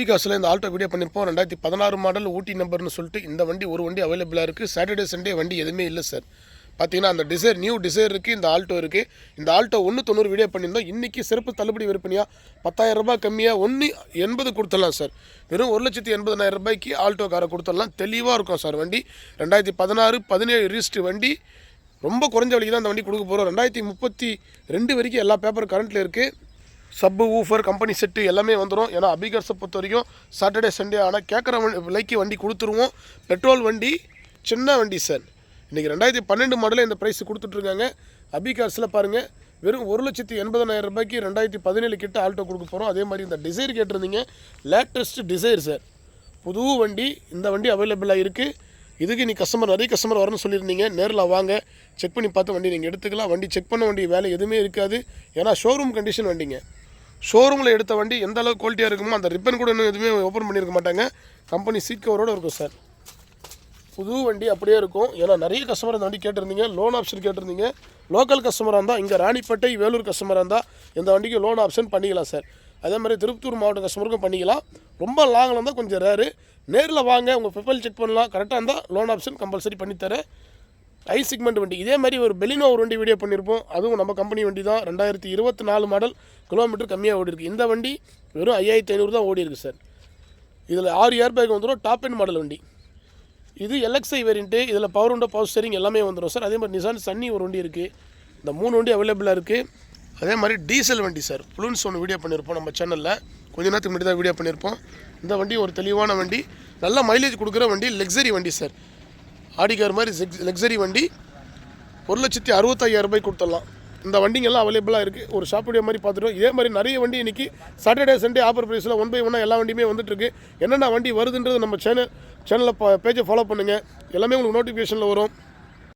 அப்பிகாஸில் இந்த Alto video பண்ணியிருப்போம் ரெண்டாயிரத்தி பதினாறு மாடல் ஊட்டி நம்பர்னு சொல்லிட்டு இந்த வண்டி ஒரு வண்டி அவைலபிளாக இருக்குது சாட்டர்டே சண்டே வண்டி எதுவுமே இல்லை சார் பார்த்தீங்கன்னா அந்த டிசைர் நியூ டிசைர் இருக்குது இந்த ஆல்டோ இருக்குது இந்த ஆல்டோ ஒன்று தொண்ணூறு வீடியோ பண்ணியிருந்தோம். இன்றைக்கி சிறப்பு தள்ளுபடி விற்பனையாக பத்தாயிரம் ரூபாய் கம்மியாக ஒன்று எண்பது கொடுத்துடலாம் சார் வெறும் ஒரு லட்சத்தி எண்பதாயிரம் ரூபாய்க்கு ஆல்டோ காரை கொடுத்துடலாம். தெளிவாக இருக்கும் சார் வண்டி. ரெண்டாயிரத்தி பதினாறு பதினேழு ரிஜிஸ்ட்ரு வண்டி. ரொம்ப குறைஞ்ச வழிக்கு தான் அந்த வண்டி கொடுக்க போகிறோம் ரெண்டாயிரத்தி முப்பத்தி ரெண்டு வரைக்கும் எல்லா பேப்பர் கரண்ட்டில் இருக்குது சப்பு ஊஃபர் கம்பெனி செட்டு எல்லாமே வந்துடும் ஏன்னா அபிகர்ஸை பொறுத்த வரைக்கும் சாட்டர்டே சண்டே ஆனால் கேட்குற விலைக்கு வண்டி கொடுத்துருவோம். பெட்ரோல் வண்டி சின்ன வண்டி சார் இன்றைக்கி ரெண்டாயிரத்தி பன்னெண்டு மாடலில் இந்த ப்ரைஸ் கொடுத்துட்ருக்காங்க அபிகார்ஸில் பாருங்கள் வெறும் ஒரு லட்சத்தி எண்பதனாயிரம் ரூபாய்க்கு ரெண்டாயிரத்தி பதினேழு கிட்ட ஆல்டோ கொடுக்க போகிறோம் அதே மாதிரி இந்த டிசைர் கேட்டிருந்தீங்க. லேட்டஸ்ட் டிசைர் சார் புது வண்டி இந்த வண்டி அவைலபிளாக இருக்குது இதுக்கு நீ கஸ்டமர் நிறைய கஸ்டமர் வரணும்னு சொல்லியிருந்தீங்க. நேரில் வாங்க செக் பண்ணி பார்த்து வண்டி நீங்கள் எடுத்துக்கலாம். வண்டி செக் பண்ண வேண்டிய வேலை எதுவுமே இருக்காது. ஏன்னா ஷோரூம் கண்டிஷன் வண்டிங்க. ஷோரூமில் எடுத்த வண்டி எந்த அளவுக்கு குவாலிட்டியாக இருக்குமோ அந்த ரிப்பன் கூட இன்னும் எதுவுமே ஓப்பன் பண்ணியிருக்க மாட்டாங்க. கம்பெனி சீட் கவரோடு இருக்கும் சார் புது வண்டி அப்படியே இருக்கும். ஏன்னா நிறைய கஸ்டமர் இந்த வண்டி கேட்டிருந்தீங்க. லோன் ஆப்ஷன் கேட்டிருந்தீங்க. லோக்கல் கஸ்டமராக இருந்தால் இங்கே ராணிப்பேட்டை வேலூர் கஸ்டமராக இருந்தால் இந்த வண்டிக்கு லோன் ஆப்ஷன் பண்ணிக்கலாம் சார் அதே மாதிரி திருப்பத்தூர் மாவட்ட கஸ்டமருக்கும் பண்ணிக்கலாம். ரொம்ப லாங்கில் இருந்தால் கொஞ்சம் ரேரு நேரில் வாங்க உங்கள் ப்ரொஃபைல் செக் பண்ணலாம். கரெக்டாக இருந்தால் லோன் ஆப்ஷன் கம்பல்சரி பண்ணித்தரேன். ஐ செக்மெண்ட் வண்டி. இதே மாதிரி ஒரு பெலினோ ஒரு வண்டி வீடியோ பண்ணியிருப்போம் அதுவும் நம்ம கம்பெனி வண்டி தான். ரெண்டாயிரத்தி இருபத்தி நாலு மாடல் கிலோமீட்டர் கம்மியாக ஓடி இருக்கு. இந்த வண்டி வெறும் ஐயாயிரத்தி ஐநூறு தான் ஓடி இருக்குது சார் இதில் ஆறு ஏர் பேக் வந்துடும் டாப் எண்ட் மாடல் வண்டி. இது எல்எக்ஸ்ஐ வேரியண்ட்டு இதில் பவர் உண்டோ பவர் ஸ்டேரிங் எல்லாமே வந்துடும் சார் அதே மாதிரி நிசான் சன்னி ஒரு வண்டி இருக்குது இந்த மூணு வண்டி அவைலபிளாக இருக்குது அதே மாதிரி டீசல் வண்டி சார் புலூன்ஸ் ஒன்று வீடியோ பண்ணியிருப்போம் நம்ம சேனலில் கொஞ்ச நேரத்துக்கு முன்னாடி தான் வீடியோ பண்ணியிருப்போம் இந்த வண்டி ஒரு தெளிவான வண்டி. நல்ல மைலேஜ் கொடுக்குற வண்டி லக்ஸரி வண்டி சார் ஆடிக்கார் மாதிரி லக்ஸரி வண்டி ஒரு லட்சத்தி அறுபத்தையாயிரம் ரூபாய் கொடுத்துடலாம். இந்த வண்டிங்கெல்லாம் அவைலபிளாக இருக்குது ஒரு ஷாப்புடைய மாதிரி பார்த்துட்டோம். இதே மாதிரி நிறைய வண்டி இன்றைக்கி சாட்டர்டே சண்டே ஆஃபர் ப்ரைஸில் ஒன் பை ஒன்னாக எல்லா வண்டியுமே வந்துட்டுருக்கு என்னென்ன வண்டி வருதுன்றது நம்ம சேனல் சேனலில் பேஜை ஃபாலோ பண்ணுங்கள் எல்லாமே உங்களுக்கு நோட்டிஃபிகேஷனில் வரும்.